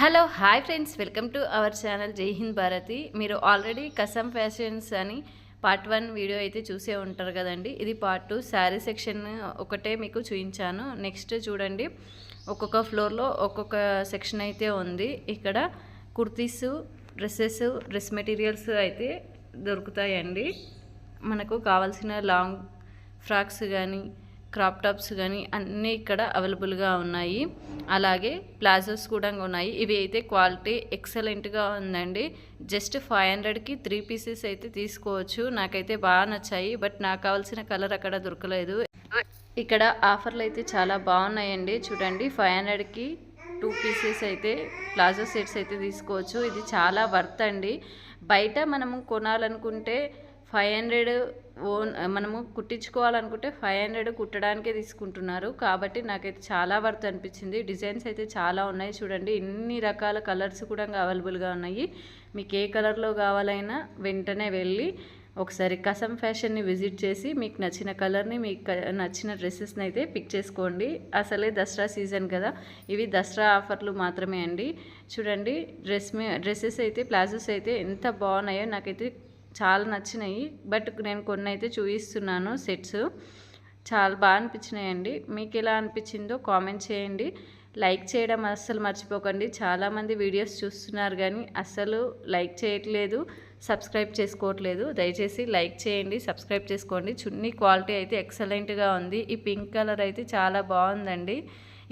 Hello hi friends. Welcome to our channel Jai Hind Bharati. మీరు already కసం fashions అని part one video అయితే చూసే ఉంటారు కదండి. ఇది పార్ట్ టూ. శారీ సెక్షన్ ఒకటే మీకు చూపించాను. నెక్స్ట్ చూడండి. ఒక్కొక్క ఫ్లోర్లో ఒక్కొక్క సెక్షన్ అయితే ఉంది. ఇక్కడ కుర్తీస్ డ్రెస్సెస్ డ్రెస్ మెటీరియల్స్ అయితే దొరుకుతాయండి. మనకు కావాల్సిన లాంగ్ ఫ్రాక్స్ కానీ క్రాప్ టాప్స్ కానీ అన్నీ ఇక్కడ అవైలబుల్గా ఉన్నాయి. అలాగే ప్లాజోస్ కూడా ఉన్నాయి. ఇవి అయితే క్వాలిటీ ఎక్సలెంట్గా ఉందండి. జస్ట్ ఫైవ్ హండ్రెడ్కి త్రీ పీసెస్ అయితే తీసుకోవచ్చు. నాకైతే బాగా నచ్చాయి. బట్ నాకు కావాల్సిన కలర్ అక్కడ దొరకలేదు. ఇక్కడ ఆఫర్లు అయితే చాలా బాగున్నాయండి. చూడండి ఫైవ్ హండ్రెడ్కి టూ పీసెస్ అయితే ప్లాజో సెట్స్ అయితే తీసుకోవచ్చు. ఇది చాలా వర్త్ అండి. బయట మనము కొనాలనుకుంటే ఫైవ్ హండ్రెడ్ ఓన్ మనము కుట్టించుకోవాలనుకుంటే ఫైవ్ హండ్రెడ్ కుట్టడానికే తీసుకుంటున్నారు. కాబట్టి నాకైతే చాలా వర్త్ అనిపించింది. డిజైన్స్ అయితే చాలా ఉన్నాయి. చూడండి ఇన్ని రకాల కలర్స్ కూడా అవైలబుల్గా ఉన్నాయి. మీకు ఏ కలర్లో కావాలైనా వెంటనే వెళ్ళి ఒకసారి కసం ఫ్యాషన్ని విజిట్ చేసి మీకు నచ్చిన కలర్ని మీకు నచ్చిన డ్రెస్సెస్ని అయితే పిక్ చేసుకోండి. అసలే దసరా సీజన్ కదా. ఇవి దసరా ఆఫర్లు మాత్రమే అండి. చూడండి డ్రెస్ డ్రెస్సెస్ అయితే ప్లాజోస్ అయితే ఎంత బాగున్నాయో నాకైతే చాలా నచ్చినాయి బట్ నేను కొన్ని అయితే చూపిస్తున్నాను సెట్స్. చాలా బాగా అనిపించినాయండి. మీకు ఎలా అనిపించిందో కామెంట్ చేయండి. లైక్ చేయడం అస్సలు మర్చిపోకండి. చాలామంది వీడియోస్ చూస్తున్నారు కానీ అస్సలు లైక్ చేయట్లేదు సబ్స్క్రైబ్ చేసుకోవట్లేదు. దయచేసి లైక్ చేయండి సబ్స్క్రైబ్ చేసుకోండి. చున్నీ క్వాలిటీ అయితే ఎక్సలెంట్గా ఉంది. ఈ పింక్ కలర్ అయితే చాలా బాగుందండి.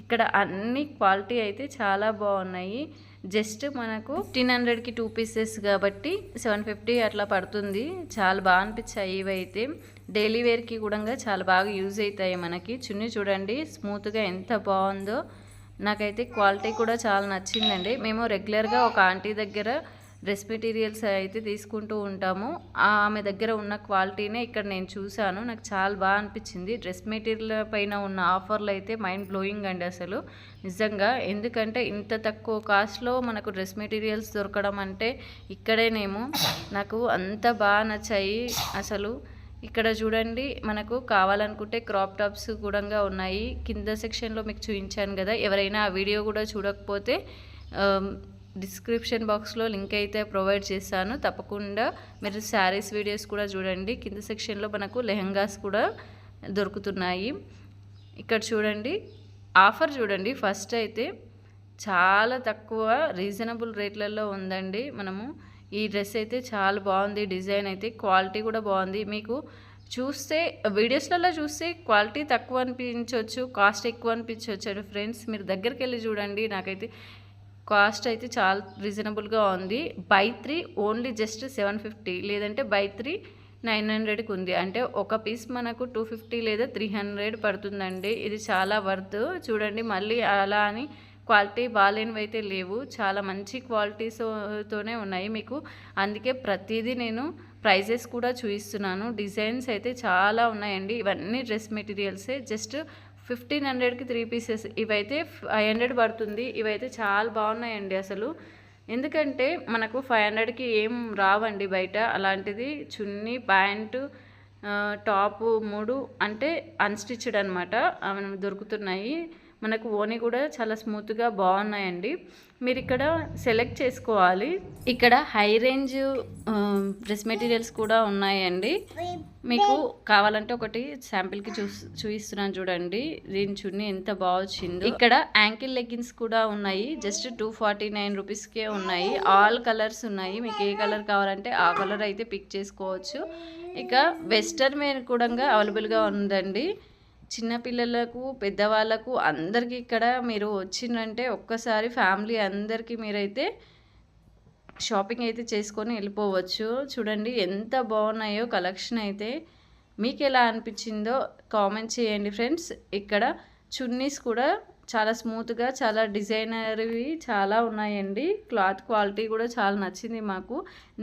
ఇక్కడ అన్ని క్వాలిటీ అయితే చాలా బాగున్నాయి. జస్ట్ మనకు ఫిఫ్టీన్ హండ్రెడ్కి టూ పీసెస్ కాబట్టి సెవెన్ ఫిఫ్టీ అట్లా పడుతుంది. చాలా బాగా అనిపించాయి ఇవైతే. డైలీ వేర్కి కూడా చాలా బాగా యూజ్ అవుతాయి మనకి. చున్నీ చూడండి స్మూత్గా ఎంత బాగుందో. నాకైతే క్వాలిటీ కూడా చాలా నచ్చిందండి. మేము రెగ్యులర్గా ఒక ఆంటీ దగ్గర డ్రెస్ మెటీరియల్స్ అయితే తీసుకుంటూ ఉంటాము. ఆమె దగ్గర ఉన్న క్వాలిటీనే ఇక్కడ నేను చూశాను. నాకు చాలా బాగా అనిపించింది. డ్రెస్ మెటీరియల్ పైన ఉన్న ఆఫర్లు అయితే మైండ్ బ్లోయింగ్ అండి అసలు. నిజంగా ఎందుకంటే ఇంత తక్కువ కాస్ట్లో మనకు డ్రెస్ మెటీరియల్స్ దొరకడం అంటే ఇక్కడేనేమో నాకు అంత బాగా నచ్చాయి. అసలు ఇక్కడ చూడండి మనకు కావాలనుకుంటే క్రాప్ టాప్స్ కూడా ఉన్నాయి. కింద సెక్షన్లో మీకు చూపించాను కదా ఎవరైనా ఆ వీడియో కూడా చూడకపోతే డిస్క్రిప్షన్ బాక్స్లో లింక్ అయితే ప్రొవైడ్ చేశాను. తప్పకుండా మీరు శారీస్ వీడియోస్ కూడా చూడండి. కింద సెక్షన్లో మనకు లెహంగాస్ కూడా దొరుకుతున్నాయి. ఇక్కడ చూడండి ఆఫర్ చూడండి. ఫస్ట్ అయితే చాలా తక్కువ రీజనబుల్ రేట్లలో ఉందండి. మనము ఈ డ్రెస్ అయితే చాలా బాగుంది. డిజైన్ అయితే క్వాలిటీ కూడా బాగుంది. మీకు చూస్తే వీడియోస్లలో చూస్తే క్వాలిటీ తక్కువ అనిపించవచ్చు కాస్ట్ ఎక్కువ అనిపించవచ్చు ఫ్రెండ్స్. మీరు దగ్గరికి వెళ్ళి చూడండి. నాకైతే కాస్ట్ అయితే చాలా రీజనబుల్గా ఉంది. By three only just seven fifty లేదంటే బై త్రీ నైన్ హండ్రెడ్కి ఉంది. అంటే ఒక పీస్ మనకు టూ ఫిఫ్టీ లేదా త్రీ హండ్రెడ్ పడుతుందండి. ఇది చాలా వర్త్. చూడండి మళ్ళీ అలా అని క్వాలిటీ బాగాలేనివి అయితే లేవు. చాలా మంచి క్వాలిటీస్తోనే ఉన్నాయి మీకు. అందుకే ప్రతిదీ నేను ప్రైజెస్ కూడా చూపిస్తున్నాను. డిజైన్స్ అయితే చాలా ఉన్నాయండి. ఇవన్నీ డ్రెస్ మెటీరియల్సే. జస్ట్ ఫిఫ్టీన్ హండ్రెడ్కి త్రీ పీసెస్. ఇవైతే ఫైవ్ హండ్రెడ్ పడుతుంది. ఇవైతే చాలా బాగున్నాయండి అసలు. ఎందుకంటే మనకు ఫైవ్ హండ్రెడ్కి ఏం రావండి బయట. అలాంటిది చున్నీ ప్యాంటు టాపు మూడు అంటే అన్స్టిచ్డ్ అనమాట అవి దొరుకుతున్నాయి. మనకు ఓని కూడా చాలా స్మూత్గా బాగున్నాయండి. మీరు ఇక్కడ సెలెక్ట్ చేసుకోవాలి. ఇక్కడ హై రేంజ్ డ్రెస్ మెటీరియల్స్ కూడా ఉన్నాయండి. మీకు కావాలంటే ఒకటి శాంపిల్కి చూ చూపిస్తున్నాను చూడండి. దీని చున్నీ ఎంత బాగా వచ్చిందో. ఇక్కడ యాంకిల్ లెగ్గిన్స్ కూడా ఉన్నాయి. జస్ట్ టూ ఫార్టీ నైన్ రూపీస్కే ఉన్నాయి. ఆల్ కలర్స్ ఉన్నాయి. మీకు ఏ కలర్ కావాలంటే ఆ కలర్ అయితే పిక్ చేసుకోవచ్చు. ఇక వెస్టర్న్ వేర్ కూడా అవైలబుల్గా ఉందండి. చిన్నపిల్లలకు పెద్దవాళ్ళకు అందరికీ ఇక్కడ మీరు వచ్చిందంటే ఒక్కసారి ఫ్యామిలీ అందరికీ మీరైతే షాపింగ్ అయితే చేసుకొని వెళ్ళిపోవచ్చు. చూడండి ఎంత బాగున్నాయో కలెక్షన్ అయితే. మీకు ఎలా అనిపించిందో కామెంట్ చేయండి ఫ్రెండ్స్. ఇక్కడ చున్నీస్ కూడా చాలా స్మూత్గా చాలా డిజైనర్వి చాలా ఉన్నాయండి. క్లాత్ క్వాలిటీ కూడా చాలా నచ్చింది మాకు.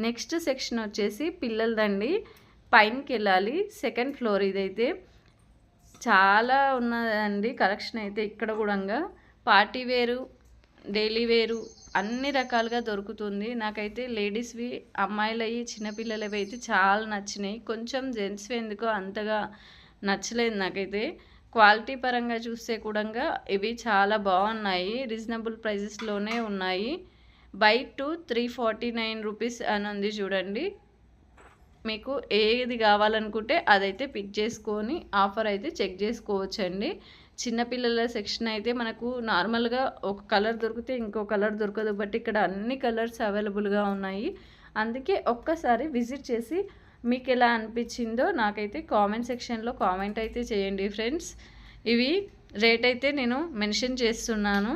నెక్స్ట్ సెక్షన్ వచ్చేసి పిల్లలదండి. పైనకి వెళ్ళాలి సెకండ్ ఫ్లోర్ ఇదైతే. చాలా ఉన్నదండి కలెక్షన్ అయితే ఇక్కడ కూడా పార్టీ వేరు డైలీ వేరు అన్ని రకాలుగా దొరుకుతుంది. నాకైతే లేడీస్వి అమ్మాయిలవి చిన్నపిల్లలవి అయితే చాలా నచ్చినాయి. కొంచెం జెంట్స్వి ఎందుకో అంతగా నచ్చలేదు నాకైతే. క్వాలిటీ పరంగా చూస్తే కూడా ఇవి చాలా బాగున్నాయి. రీజనబుల్ ప్రైజెస్లోనే ఉన్నాయి. By two three forty nine rupees అని ఉంది చూడండి. మీకు ఏది కావాలనుకుంటే అదైతే పిక్ చేసుకొని ఆఫర్ అయితే చెక్ చేసుకోవచ్చండి. చిన్నపిల్లల సెక్షన్ అయితే మనకు నార్మల్గా ఒక కలర్ దొరికితే ఇంకో కలర్ దొరకదు. బట్ ఇక్కడ అన్ని కలర్స్ అవైలబుల్గా ఉన్నాయి. అందుకే ఒక్కసారి విజిట్ చేసి మీకు ఎలా అనిపించిందో నాకైతే కామెంట్ సెక్షన్లో కామెంట్ అయితే చేయండి ఫ్రెండ్స్ ఇవి రేట్ అయితే నేను మెన్షన్ చేస్తున్నాను.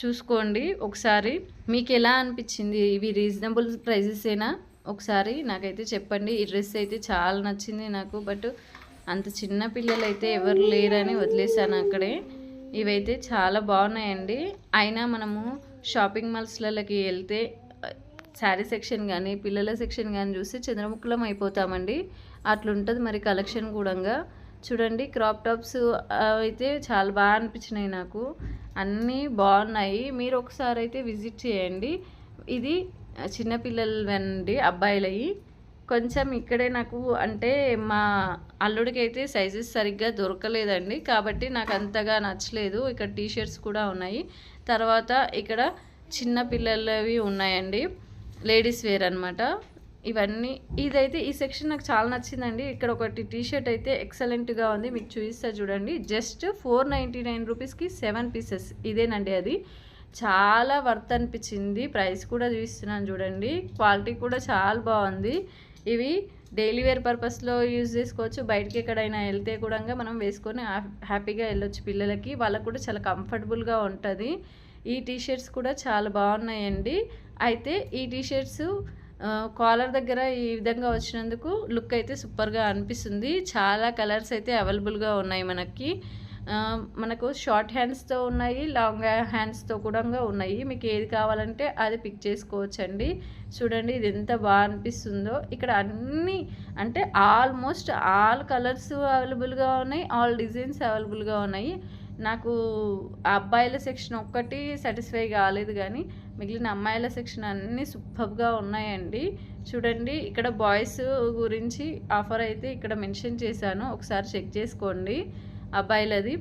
చూసుకోండి ఒకసారి మీకు ఎలా అనిపించింది? ఇవి రీజనబుల్ ప్రైజెసేనా ఒకసారి నాకైతే చెప్పండి ఈ డ్రెస్ అయితే చాలా నచ్చింది నాకు బట్ అంత చిన్న పిల్లలు అయితే ఎవరు లేరని వదిలేసాను అక్కడే. ఇవైతే చాలా బాగున్నాయండి. అయినా మనము షాపింగ్ మాల్స్లకి వెళ్తే శారీ సెక్షన్ కానీ పిల్లల సెక్షన్ కానీ చూస్తే చంద్రముఖలం అయిపోతామండి. అట్లుంటుంది మరి కలెక్షన్ కూడంగా. చూడండి క్రాప్ టాప్స్ అయితే చాలా బాగా అనిపించినాయి నాకు. అన్నీ బాగున్నాయి. మీరు ఒకసారి అయితే విజిట్ చేయండి. ఇది చిన్నపిల్లలవండి అబ్బాయిలవి కొంచెం ఇక్కడే నాకు అంటే మా అల్లుడికి అయితే సైజెస్ సరిగ్గా దొరకలేదండి. కాబట్టి నాకు అంతగా నచ్చలేదు. ఇక్కడ టీ షర్ట్స్ కూడా ఉన్నాయి. తర్వాత ఇక్కడ చిన్న పిల్లలవి ఉన్నాయండి. లేడీస్ వేర్ అనమాట ఇవన్నీ ఇదైతే ఈ సెక్షన్ నాకు చాలా నచ్చిందండి. ఇక్కడ ఒకటి టీ షర్ట్ అయితే ఎక్సలెంట్గా ఉంది. మీకు చూపిస్తా చూడండి. జస్ట్ ఫోర్ నైంటీ నైన్ రూపీస్కి సెవెన్ పీసెస్. ఇదేనండి అది. చాలా వర్త్ అనిపించింది. ప్రైస్ కూడా చూపిస్తున్నాను చూడండి. క్వాలిటీ కూడా చాలా బాగుంది. ఇవి డైలీ వేర్ పర్పస్లో యూజ్ చేసుకోవచ్చు. బయటకి ఎక్కడైనా వెళ్తే కూడా మనం వేసుకొని హ్యాపీగా వెళ్ళొచ్చు పిల్లలకి. వాళ్ళకు కూడా చాలా కంఫర్టబుల్గా ఉంటుంది. ఈ టీషర్ట్స్ కూడా చాలా బాగున్నాయండి. అయితే ఈ టీషర్ట్స్ కాలర్ దగ్గర ఈ విధంగా వచ్చినందుకు లుక్ అయితే సూపర్గా అనిపిస్తుంది. చాలా కలర్స్ అయితే అవైలబుల్గా ఉన్నాయి మనకి. మనకు షార్ట్ హ్యాండ్స్తో ఉన్నాయి లాంగ్ హ్యాండ్స్తో కూడా ఉన్నాయి. మీకు ఏది కావాలంటే అది పిక్ చేసుకోవచ్చండి. చూడండి ఇది ఎంత బాగా అనిపిస్తుందో. ఇక్కడ అన్నీ అంటే ఆల్మోస్ట్ ఆల్ కలర్స్ అవైలబుల్గా ఉన్నాయి ఆల్ డిజైన్స్ అవైలబుల్గా ఉన్నాయి. నాకు అబ్బాయిల సెక్షన్ ఒక్కటి సాటిస్ఫై కాలేదు కానీ మిగిలిన అమ్మాయిల సెక్షన్ అన్నీ సూపర్గా ఉన్నాయండి. చూడండి ఇక్కడ బాయ్స్ గురించి ఆఫర్ అయితే ఇక్కడ మెన్షన్ చేశాను. ఒకసారి చెక్ చేసుకోండి. అబ్బాయిలది.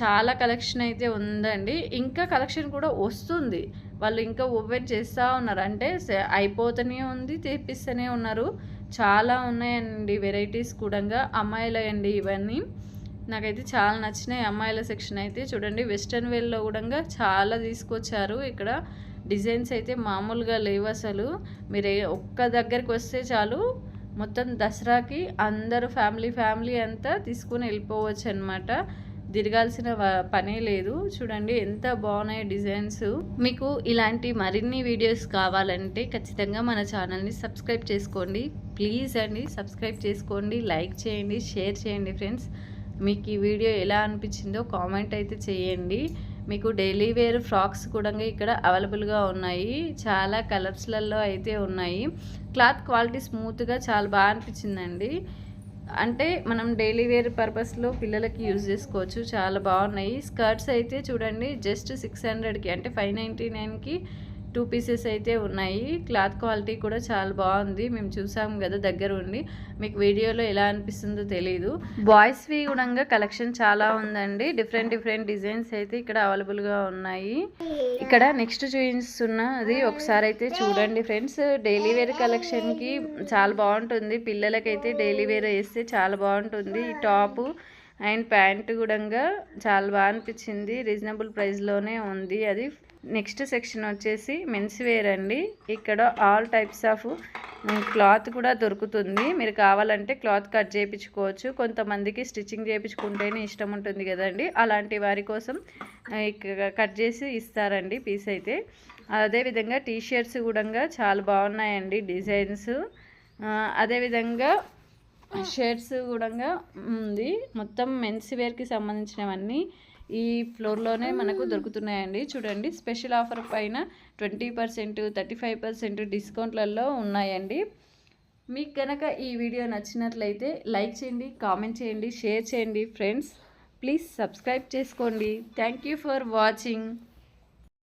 చాలా కలెక్షన్ అయితే ఉందండి. ఇంకా కలెక్షన్ కూడా వస్తుంది. వాళ్ళు ఇంకా ఓపెన్ చేస్తూ ఉన్నారు. అంటే అయిపోతూనే ఉంది తెప్పిస్తూనే ఉన్నారు. చాలా ఉన్నాయండి వెరైటీస్ కూడా అమ్మాయిలండి ఇవన్నీ. నాకైతే చాలా నచ్చినాయి అమ్మాయిల సెక్షన్ అయితే. చూడండి వెస్ట్రన్ వేల్లో కూడా చాలా తీసుకొచ్చారు. ఇక్కడ డిజైన్స్ అయితే మామూలుగా లేవు అసలు. మీరు ఒక్క దగ్గరికి వస్తే చాలు. మొత్తం దసరాకి అందరూ ఫ్యామిలీ ఫ్యామిలీ అంతా తీసుకుని వెళ్ళిపోవచ్చు అనమాట తిరగాల్సిన పనే లేదు. చూడండి ఎంత బాగున్నాయి డిజైన్స్. మీకు ఇలాంటి మరిన్ని వీడియోస్ కావాలంటే ఖచ్చితంగా మన ఛానల్ని సబ్స్క్రైబ్ చేసుకోండి. ప్లీజ్ అండి సబ్స్క్రైబ్ చేసుకోండి లైక్ చేయండి షేర్ చేయండి ఫ్రెండ్స్. మీకు ఈ వీడియో ఎలా అనిపించిందో కామెంట్ అయితే చేయండి. మీకు డైలీ వేర్ ఫ్రాక్స్ కూడా ఇక్కడ అవైలబుల్గా ఉన్నాయి. చాలా కలర్స్లలో అయితే ఉన్నాయి. క్లాత్ క్వాలిటీ స్మూత్గా చాలా బాగా అనిపించిందండి. అంటే మనం డైలీ వేర్ పర్పస్లో పిల్లలకి యూజ్ చేసుకోవచ్చు. చాలా బాగున్నాయి. స్కర్ట్స్ అయితే చూడండి జస్ట్ సిక్స్ హండ్రెడ్కి అంటే ఫైవ్ నైంటీ నైన్కి టూ పీసెస్ అయితే ఉన్నాయి. క్లాత్ క్వాలిటీ కూడా చాలా బాగుంది. మేము చూసాం కదా దగ్గర ఉండి మీకు వీడియోలో ఎలా అనిపిస్తుందో తెలియదు బాయ్స్వి కూడా కలెక్షన్ చాలా ఉందండి. డిఫరెంట్ డిఫరెంట్ డిజైన్స్ అయితే ఇక్కడ అవైలబుల్గా ఉన్నాయి. ఇక్కడ నెక్స్ట్ చూపిస్తున్నది ఒకసారి అయితే చూడండి ఫ్రెండ్స్. డైలీ వేర్ కలెక్షన్కి చాలా బాగుంటుంది. పిల్లలకైతే డైలీ వేర్ వేస్తే చాలా బాగుంటుంది. ఈ టాపు అండ్ ప్యాంటు కూడా చాలా బాగా అనిపించింది. రీజనబుల్ ప్రైస్లోనే ఉంది. అది నెక్స్ట్ సెక్షన్ వచ్చేసి మెన్స్ వేర్ అండి. ఇక్కడ ఆల్ టైప్స్ ఆఫ్ క్లాత్ కూడా దొరుకుతుంది. మీరు కావాలంటే క్లాత్ కట్ చేయించుకోవచ్చు. కొంతమందికి స్టిచ్చింగ్ చేయించుకుంటేనే ఇష్టం ఉంటుంది కదండి. అలాంటి వారి కోసం కట్ చేసి ఇస్తారండి పీస్ అయితే. అదేవిధంగా టీ షర్ట్స్ కూడా చాలా బాగున్నాయండి డిజైన్స్. అదేవిధంగా షర్ట్స్ కూడా ఉంది. మొత్తం మెన్స్ వేర్కి సంబంధించినవన్నీ ఈ ఫ్లోర్లోనే మనకు దొరుకుతున్నాయండి. చూడండి స్పెషల్ ఆఫర్ పైన twenty percent thirty five percent డిస్కౌంట్లలో ఉన్నాయండి. మీకు కనుక ఈ వీడియో నచ్చినట్లయితే లైక్ చేయండి కామెంట్ చేయండి షేర్ చేయండి. ఫ్రెండ్స్ ప్లీజ్ సబ్స్క్రైబ్ చేసుకోండి. Thank you for watching.